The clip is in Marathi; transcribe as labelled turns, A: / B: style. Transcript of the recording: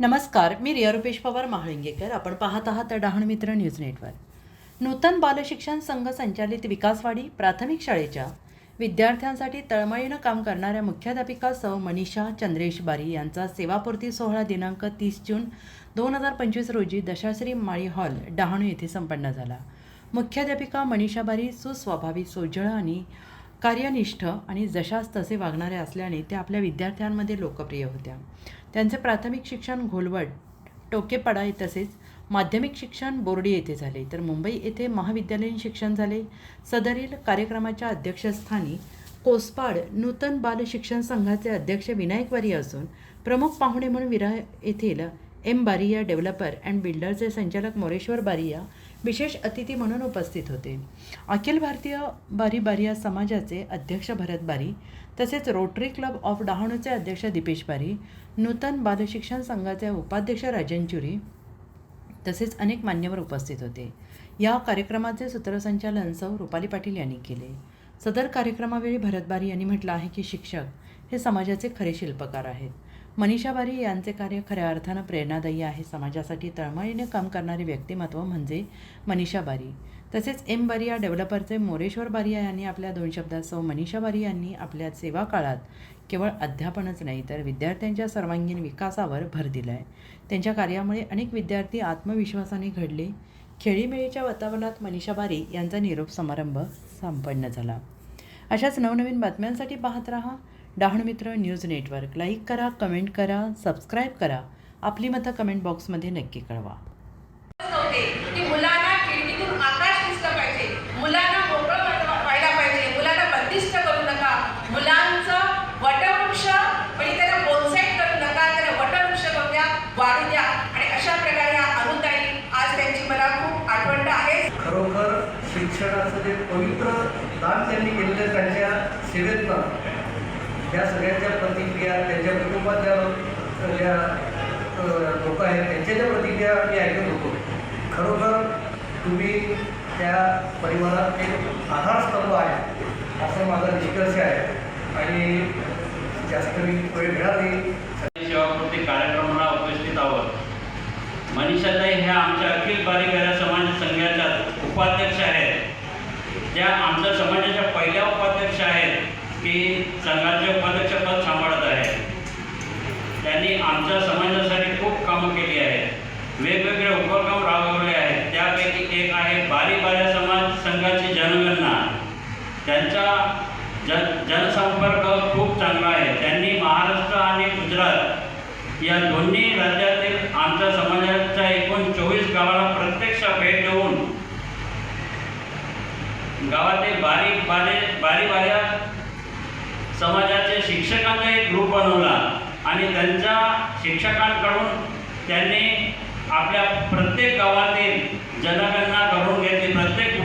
A: नमस्कार मी रिया रुपेश पवार महाळिंगेकर. आपण पाहत आहात डहाण मित्र न्यूज नेटवर्क नूतन बालशिक्षण संघ संचालित विकासवाडी प्राथमिक शाळेच्या विद्यार्थ्यांसाठी तळमळीनं काम करणाऱ्या मुख्याध्यापिका सौ. मनीषा चंद्रेश बारी यांचा सेवापूर्ती सोहळा दिनांक तीस जून दोन हजार पंचवीस रोजी दशाश्री माळी हॉल डहाणू येथे संपन्न झाला. मुख्याध्यापिका मनीषा बारी सुस्वभावी सोजळ आणि कार्यनिष्ठ आणि जशास तसे वागणारे असल्याने त्या आपल्या विद्यार्थ्यांमध्ये लोकप्रिय होत्या. त्यांचे प्राथमिक शिक्षण घोलवड टोकेपाडा तसेच माध्यमिक शिक्षण बोर्डी येथे झाले. तर मुंबई येथे महाविद्यालयीन शिक्षण झाले. सदरील कार्यक्रमाच्या अध्यक्षस्थानी कोसपाड नूतन बाल शिक्षण संघाचे अध्यक्ष विनायक वारी असून प्रमुख पाहुणे म्हणून विरा येथील एम बारिया डेव्हलपर अँड बिल्डरचे संचालक मोरेश्वर बारिया विशेष अतिथी म्हणून उपस्थित होते. अखिल भारतीय बारी बारिया समाजाचे अध्यक्ष भरत बारी तसेच रोटरी क्लब ऑफ डहाणूचे अध्यक्ष दीपेश बारी नूतन बालशिक्षण संघाचे उपाध्यक्ष राजन चुरी तसेच अनेक मान्यवर उपस्थित होते. या कार्यक्रमाचे सूत्रसंचालन सौ रुपाली पाटील यांनी केले. सदर कार्यक्रमावेळी भरत बारी यांनी म्हटलं आहे की शिक्षक हे समाजाचे खरे शिल्पकार आहेत. मनीषा बारी यांचे कार्य खऱ्या अर्थानं प्रेरणादायी आहे. समाजासाठी तळमळीने काम करणारे व्यक्तिमत्व म्हणजे मनीषा बारी. तसेच एम बारिया डेव्हलपरचे मोरेश्वर बारिया यांनी आपल्या दोन शब्दात सौ मनीषा बारी यांनी आपल्या सेवा काळात केवळ अध्यापनच नाही तर विद्यार्थ्यांच्या सर्वांगीण विकासावर भर दिला आहे त्यांच्या कार्यामुळे अनेक विद्यार्थी आत्मविश्वासाने घडले. खेळीमेळीच्या वातावरणात मनीषा बारी यांचा निरोप समारंभ संपन्न झाला. अशाच नवनवीन बातम्यांसाठी पाहत रहा. Dahanu Mitra news network. Like करा कमेंट करा सबस्क्राईब करा. आपली मतं कमेंट बॉक्समध्ये नक्की कळवा.
B: नव्हते. की मुलांना खिडकीतून आकाश दिसलं पाहिजे. मुलांना मोकळं वाट- व्हायला पाहिजे. मुलांना बंदिस्त करू नका. मुलांचं वटवृक्ष त्यांना बोनसेट करू नका. त्यांना वटवृक्ष करू द्या वाढू द्या आणि अशा प्रकारे अनुताई आज त्यांची मला खूप आठवण आहे.
C: खरोखर शिक्षणाचं जे पवित्र दान त्यांनी केलेलं त्यांच्या सेवेतनं त्या सगळ्यांच्या प्रतिक्रिया त्यांच्या कुटुंबात ज्या लोक आहेत त्यांच्या ज्या प्रतिक्रिया मी ऐकत होतो खरोखर तुम्ही त्या परिवारात एक आधारस्तंभ आहे असं माझा निष्कर्ष आहे. आणि जास्त मी वेळ मिळाली
D: सेवापूर्ती कार्यक्रमाला उपस्थित आहोत. मनीषाताई ह्या आमच्या अखिल बारीकाऱ्या समाज संघाच्या उपाध्यक्ष आहेत. त्या आमच्या समाज की संघाचे उपाध्यक्ष पद सांभाळत आहे त्यांनी आमच्या समाजासाठी खूप कामं केली आहेत. वेगवेगळे उपक्रम राबवले आहेत. त्यापैकी एक आहे बारी बाऱ्या समाज संघाची जनगणना. त्यांचा जन जनसंपर्क खूप चांगला आहे. त्यांनी महाराष्ट्र आणि गुजरात या दोन्ही राज्यातील आमच्या समाजाच्या एकूण चोवीस गावाला प्रत्यक्ष भेट देऊन गावातील बारीक बारे बारी बाऱ्या समाजाचे शिक्षकांचा एक ग्रुप बनवला आणि त्यांच्या शिक्षकांकडून त्यांनी आपल्या प्रत्येक गावातील जनगणना करून घेतली. प्रत्येक